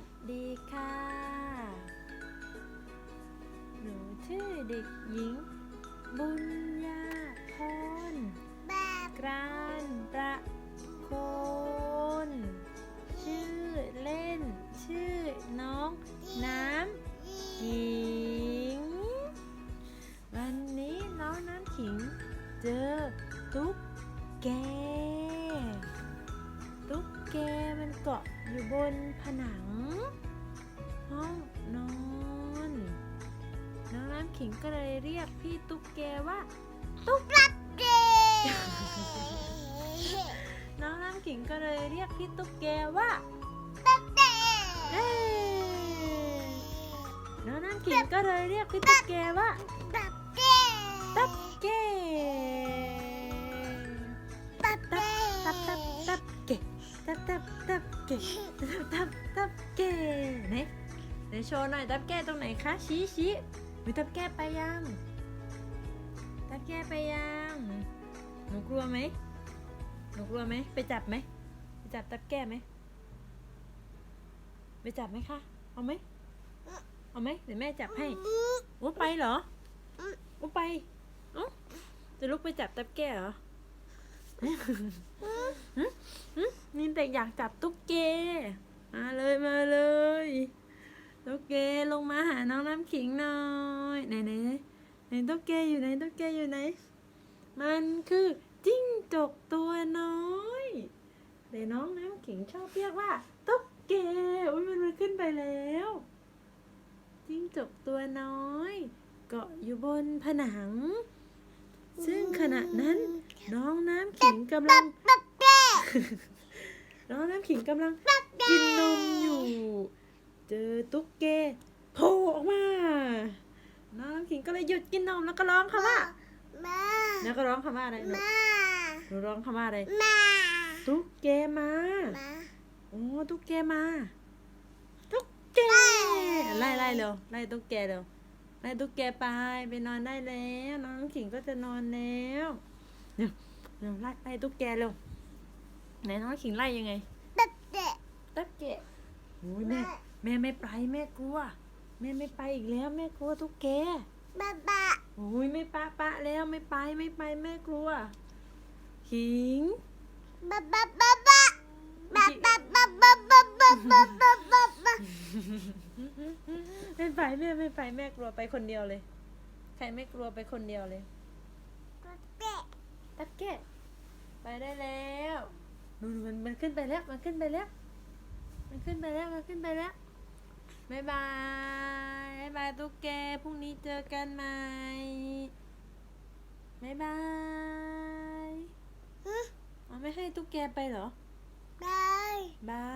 วัสดีค่ะ หนูชื่อเด็กหญิง บุญญาพรแบบกรานประโคน ชื่อเล่น ชื่อน้อง น้ำขิง วันนี้น้องน้ำขิงเจอตุ๊กแก ตุ๊กแกมันเกาะอยู่บนผนัง ห้องนอนน้องน้ำขิงก็เลยเรียกพี่ตุ๊กแกว่า ตุ๊กเด็กน้องน้ำขิงก็เลยเรียกพี่ตุ๊กแกว่าเด็กเอ้ยน้องน้ำขิงก็เลยเรียกพี่ตุ๊กแกว่าแบบเด็กตับแก ตับตับเกะตับตับตับเกะไหนไหนโชว์หน่อยตับแกตรงไหนคะชี้ชี้วิตับแกไปยังตับแกไปยังหนูกลัวไหมหนูกลัวไหมไปจับไหมไปจับตับแกไหมไปจับไหมคะเอาไหมเอาไหมเดี๋ยวแม่จับให้โอ้ไปเหรอโอ้ไปเอ้าจะลุกไปจับตับแกเหรอ นี่เด็กอยากจับตุ๊กแกมาเลยมาเลยตุ๊กแกลงมาหาน้องน้ำขิงหน่อยไหนไหนไหนตุ๊กแกอยู่ไหนตุ๊กแกอยู่ไหน มันคือจิ้งจกตัวน้อยเดี๋ยวน้องน้ำขิงชอบเรียกว่าตุ๊กแกอุ้ยมันมันขึ้นไปแล้ว จิ้งจกตัวน้อย เกาะอยู่บนผนัง ซึ่งขณะนั้นน้องน้ำขิงกำลัง น้องน้ำขิงกำลังกินนมอยู่ เจอตุ๊กแกโผล่ออกมา น้องน้ำขิงก็เลยหยุดกินนมแล้วก็ร้องคำว่ามาแล้วก็ร้องคำว่าอะไรหนูมาหนูร้องคำว่าอะไรมาตุ๊กแกมามาโอ้ตุ๊กแกมา ตุ๊กแกไล่ไล่เร็วไล่ตุ๊กแกเร็วไล่ตุ๊กแกไปไปนอนได้แล้ว น้องน้ำขิงก็จะนอนแล้วเร็วเร็วไล่ไล่ตุ๊กแกเร็ว ไหนน้องน้ำขิงไล่ยังไงแบบเด็กตุ๊กแกโอ้ยแม่แม่ไม่ไปแม่กลัว แม่ไม่ไปอีกแล้ว แม่กลัวตุ๊กแกบ้าบ้าโอ้ยไม่ปะปะแล้วไม่ไปไม่ไปแม่กลัว ขิงบ้าบ้าบ้าบ้าบ้าบ้าบ้าบ้าบ้าบ้าบ้าบ้าบ้าบ้าไม่ไปแม่ไม่ไปแม่กลัวไปคนเดียวเลย ใครไม่กลัวไปคนเดียวเลยเด็กตักแกะไปได้แล้ว นู่นมันมันขึ้นไปแล้ว มันขึ้นไปแล้ว มันขึ้นไปแล้ว มันขึ้นไปแล้วบายบายบายบายตุ๊กแก พรุ่งนี้เจอกันใหม่บายบายเอาไม่ให้ตุ๊กแกไปเหรอได้บา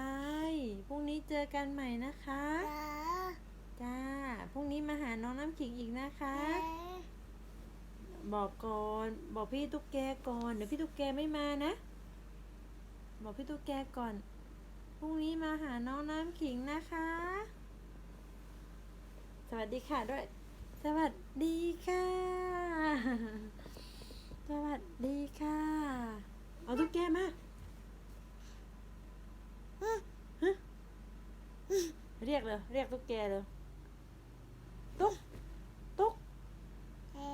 ย พรุ่งนี้เจอกันใหม่นะคะ จ้าจ้า พรุ่งนี้มาหาน้องน้ำขิงอีกนะคะเอ๊ะบอกก่อน บอกพี่ตุ๊กแกก่อน เดี๋ยวพี่ตุ๊กแกไม่มานะ บอกพี่ตุ๊กแกก่อน พรุ่งนี้มาหาน้องน้ำขิงนะคะ สวัสดีค่ะด้วย สวัสดีค่ะ สวัสดีค่ะ เอาตุ๊กแกมาฮะเรียกเลย เรียกตุ๊กแกเลยตุ๊กตุ๊ก เอ๊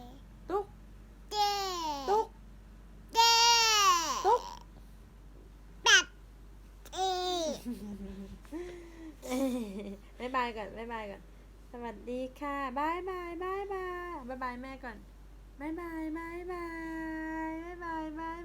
ะ ตุ๊ก เด็ก ตุ๊ก เด็ก ตุ๊ก แบบเอ๊ะ บายบายก่อนบายบายก่อน สวัสดีค่ะบายบายบายบายบายบายแม่ก่อนบายบายบายบายบายบายบาย